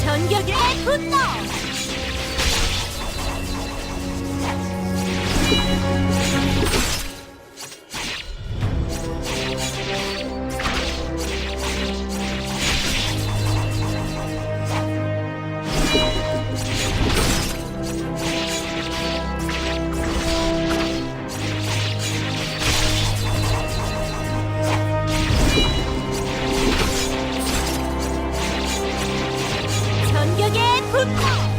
전격의 분노! 전격의 분노!